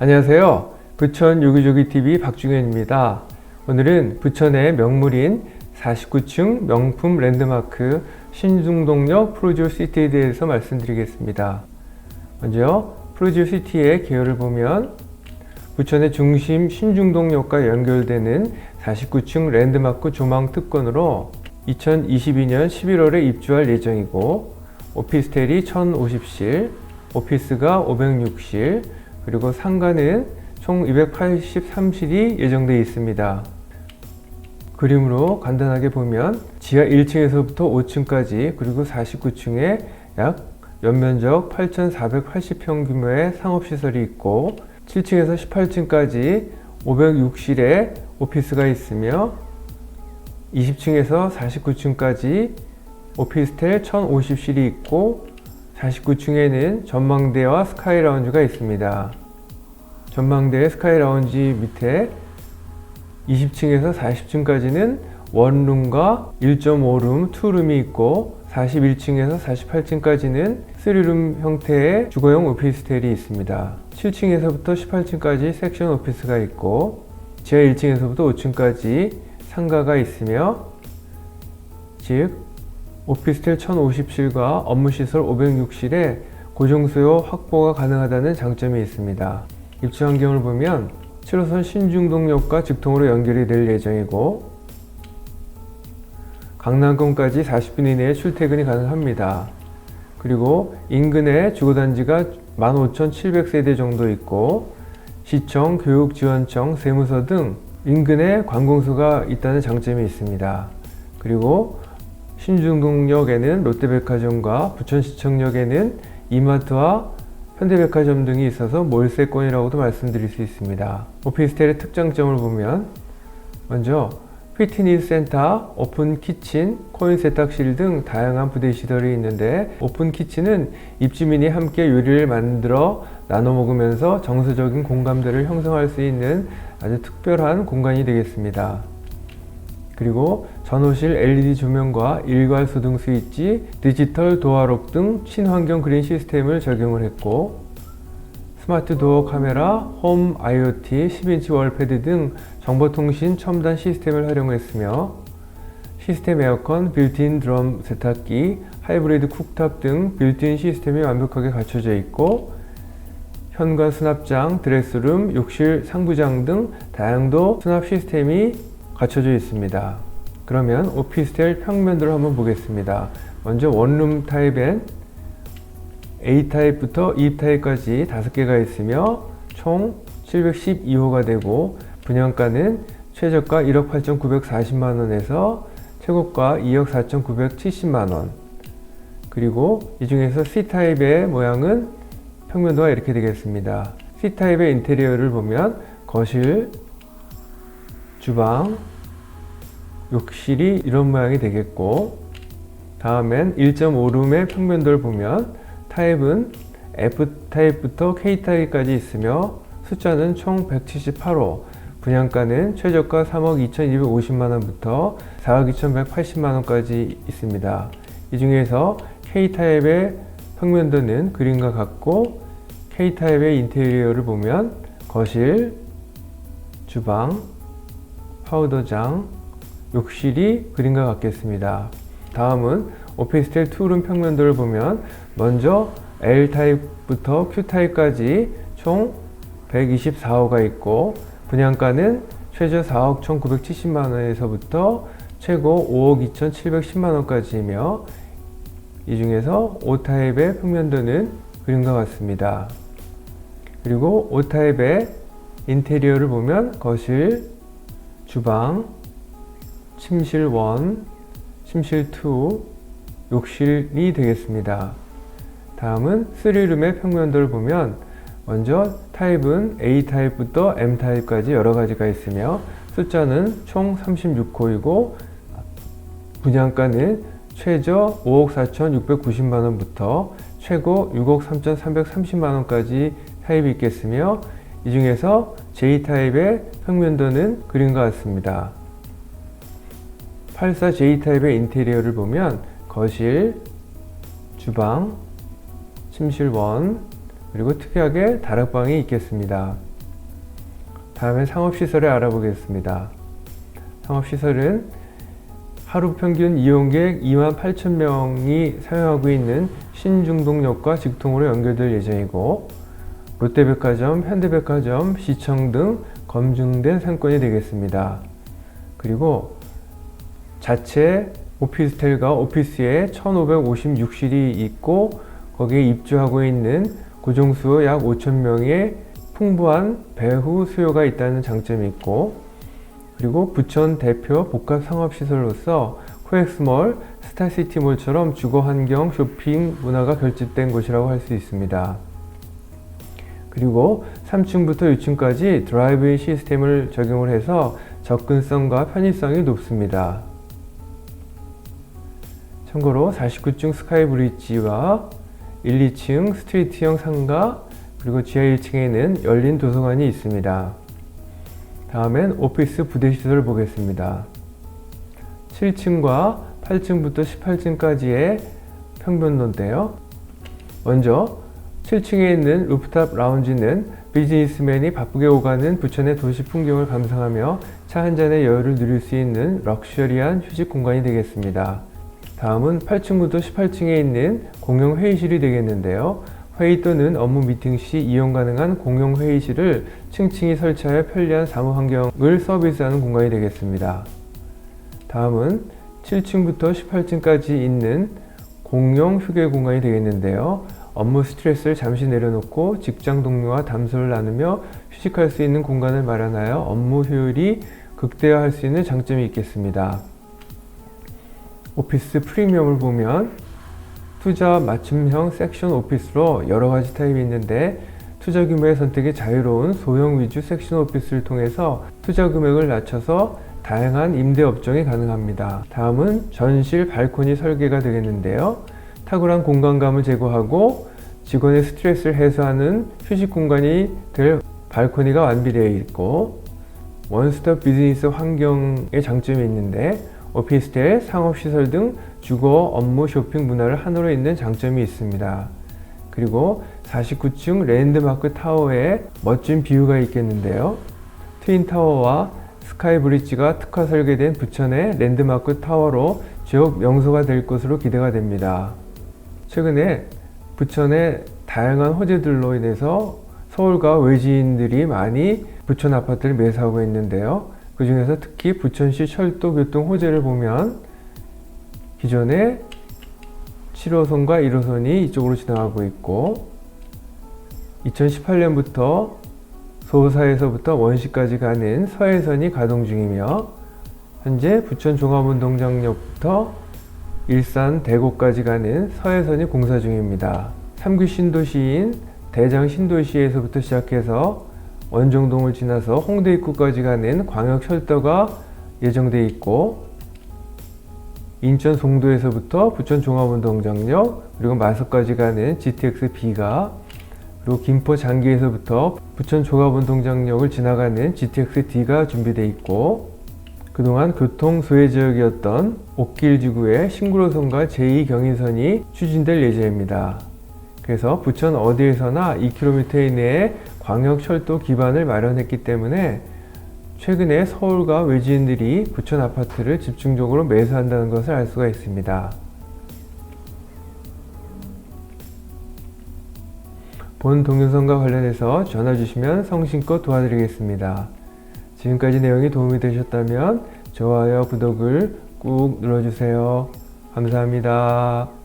안녕하세요. 부천 요기조기TV 박중현입니다. 오늘은 부천의 명물인 49층 명품 랜드마크 신중동역 프로지오 시티에 대해서 말씀드리겠습니다. 먼저 프로지오 시티의 개요를 보면 부천의 중심 신중동역과 연결되는 49층 랜드마크 조망 특권으로 2022년 11월에 입주할 예정이고 오피스텔이 1050실, 오피스가 506실, 그리고 상가는 총 283실이 예정되어 있습니다. 그림으로 간단하게 보면 지하 1층에서부터 5층까지 그리고 49층에 약 연면적 8,480평 규모의 상업시설이 있고 7층에서 18층까지 506실의 오피스가 있으며 20층에서 49층까지 오피스텔 1050실이 있고 49층에는 전망대와 스카이 라운지가 있습니다. 전망대 스카이 라운지 밑에 20층에서 40층까지는 원룸과 1.5룸, 2룸이 있고 41층에서 48층까지는 3룸 형태의 주거용 오피스텔이 있습니다. 7층에서부터 18층까지 섹션 오피스가 있고 지하 1층에서부터 5층까지 상가가 있으며 즉 오피스텔 1050실과 업무시설 506실에 고정수요 확보가 가능하다는 장점이 있습니다. 입주 환경을 보면 7호선 신중동역과 직통으로 연결이 될 예정이고 강남권까지 40분 이내에 출퇴근이 가능합니다. 그리고 인근에 주거단지가 15,700세대 정도 있고 시청, 교육지원청, 세무서 등 인근에 관공서가 있다는 장점이 있습니다. 그리고 신중동역에는 롯데백화점과 부천시청역에는 이마트와 현대백화점 등이 있어서 몰세권이라고도 말씀드릴 수 있습니다. 오피스텔의 특장점을 보면 먼저 피트니스 센터, 오픈 키친, 코인 세탁실 등 다양한 부대 시설이 있는데 오픈 키친은 입주민이 함께 요리를 만들어 나눠 먹으면서 정서적인 공감대를 형성할 수 있는 아주 특별한 공간이 되겠습니다. 그리고 전호실 LED 조명과 일괄 소등 스위치, 디지털 도어록 등 친환경 그린 시스템을 적용을 했고 스마트 도어 카메라, 홈 IoT, 10인치 월패드 등 정보통신 첨단 시스템을 활용했으며 시스템 에어컨, 빌트인 드럼 세탁기, 하이브리드 쿡탑 등 빌트인 시스템이 완벽하게 갖춰져 있고 현관 수납장, 드레스룸, 욕실, 상부장 등 다양도 수납 시스템이 갖춰져 있습니다. 그러면 오피스텔 평면도를 한번 보겠습니다. 먼저 원룸 타입엔 A타입부터 E타입까지 5개가 있으며 총 712호가 되고 분양가는 최저가 1억 8,940만원에서 최고가 2억 4,970만원 그리고 이 중에서 C타입의 모양은 평면도가 이렇게 되겠습니다. C타입의 인테리어를 보면 거실, 주방, 욕실이 이런 모양이 되겠고 다음엔 1.5룸의 평면도를 보면 타입은 F타입부터 K타입까지 있으며 숫자는 총 178호 분양가는 최저가 3억 2,250만원부터 4억 2,180만원까지 있습니다. 이 중에서 K타입의 평면도는 그림과 같고 K타입의 인테리어를 보면 거실, 주방, 파우더장, 욕실이 그림과 같겠습니다. 다음은 오피스텔 투룸 평면도를 보면 먼저 L타입부터 Q타입까지 총 124호가 있고 분양가는 최저 4억 1970만 원에서부터 최고 5억 2710만 원까지이며 이 중에서 5타입의 평면도는 그림과 같습니다. 그리고 5타입의 인테리어를 보면 거실, 주방, 침실 1, 침실 2, 욕실이 되겠습니다. 다음은 3룸의 평면도를 보면 먼저 타입은 A 타입부터 M 타입까지 여러 가지가 있으며 숫자는 총 36호이고 분양가는 최저 5억 4,690만 원부터 최고 6억 3,330만 원까지 타입이 있겠으며 이 중에서 J 타입의 평면도는 그림과 같습니다. 84J 타입의 인테리어를 보면 거실, 주방, 침실 1, 그리고 특이하게 다락방이 있겠습니다. 다음에 상업시설을 알아보겠습니다. 상업시설은 하루 평균 이용객 2만 8천 명이 사용하고 있는 신중동역과 직통으로 연결될 예정이고 롯데백화점, 현대백화점, 시청 등 검증된 상권이 되겠습니다. 그리고 자체 오피스텔과 오피스에 1556실이 있고 거기에 입주하고 있는 고정수요 약 5천 명의 풍부한 배후 수요가 있다는 장점이 있고 그리고 부천 대표 복합 상업시설로서 코엑스몰, 스타시티몰처럼 주거 환경, 쇼핑 문화가 결집된 곳이라고 할 수 있습니다. 그리고 3층부터 6층까지 드라이브인 시스템을 적용을 해서 접근성과 편의성이 높습니다. 참고로 49층 스카이 브릿지와 1, 2층 스트리트형 상가 그리고 지하 1층에는 열린 도서관이 있습니다. 다음엔 오피스 부대시설을 보겠습니다. 7층과 8층부터 18층까지의 평변도인데요. 먼저 7층에 있는 루프탑 라운지는 비즈니스맨이 바쁘게 오가는 부천의 도시 풍경을 감상하며 차 한 잔의 여유를 누릴 수 있는 럭셔리한 휴식 공간이 되겠습니다. 다음은 8층부터 18층에 있는 공용 회의실이 되겠는데요. 회의 또는 업무 미팅 시 이용 가능한 공용 회의실을 층층이 설치하여 편리한 사무 환경을 서비스하는 공간이 되겠습니다. 다음은 7층부터 18층까지 있는 공용 휴게 공간이 되겠는데요. 업무 스트레스를 잠시 내려놓고 직장 동료와 담소를 나누며 휴식할 수 있는 공간을 마련하여 업무 효율이 극대화할 수 있는 장점이 있겠습니다. 오피스 프리미엄을 보면 투자 맞춤형 섹션 오피스로 여러 가지 타입이 있는데 투자 규모의 선택이 자유로운 소형 위주 섹션 오피스를 통해서 투자 금액을 낮춰서 다양한 임대 업종이 가능합니다. 다음은 전실 발코니 설계가 되겠는데요. 탁월한 공간감을 제거하고 직원의 스트레스를 해소하는 휴식 공간이 될 발코니가 완비되어 있고 원스톱 비즈니스 환경의 장점이 있는데 오피스텔, 상업시설 등 주거, 업무, 쇼핑 문화를 하나로 잇는 장점이 있습니다. 그리고 49층 랜드마크 타워에 멋진 뷰가 있겠는데요. 트윈타워와 스카이 브릿지가 특화 설계된 부천의 랜드마크 타워로 지역 명소가 될 것으로 기대가 됩니다. 최근에 부천의 다양한 호재들로 인해서 서울과 외지인들이 많이 부천 아파트를 매수하고 있는데요. 그 중에서 특히 부천시 철도 교통 호재를 보면 기존에 7호선과 1호선이 이쪽으로 지나가고 있고 2018년부터 소사에서부터 원시까지 가는 서해선이 가동 중이며 현재 부천 종합운동장역부터 일산 대구까지 가는 서해선이 공사 중입니다. 3기 신도시인 대장 신도시에서부터 시작해서 원정동을 지나서 홍대 입구까지 가는 광역 철도가 예정돼 있고 인천 송도에서부터 부천 종합운동장역 그리고 마석까지 가는 GTX B가 그리고 김포 장기에서부터 부천 종합운동장역을 지나가는 GTX D가 준비되어 있고 그동안 교통 소외 지역이었던 옥길 지구의 신구로선과 제2경인선이 추진될 예정입니다. 그래서 부천 어디에서나 2km 이내에 광역철도 기반을 마련했기 때문에 최근에 서울과 외지인들이 부천 아파트를 집중적으로 매수한다는 것을 알 수가 있습니다. 본 동영상과 관련해서 전화 주시면 성심껏 도와드리겠습니다. 지금까지 내용이 도움이 되셨다면 좋아요, 구독을 꾹 눌러주세요. 감사합니다.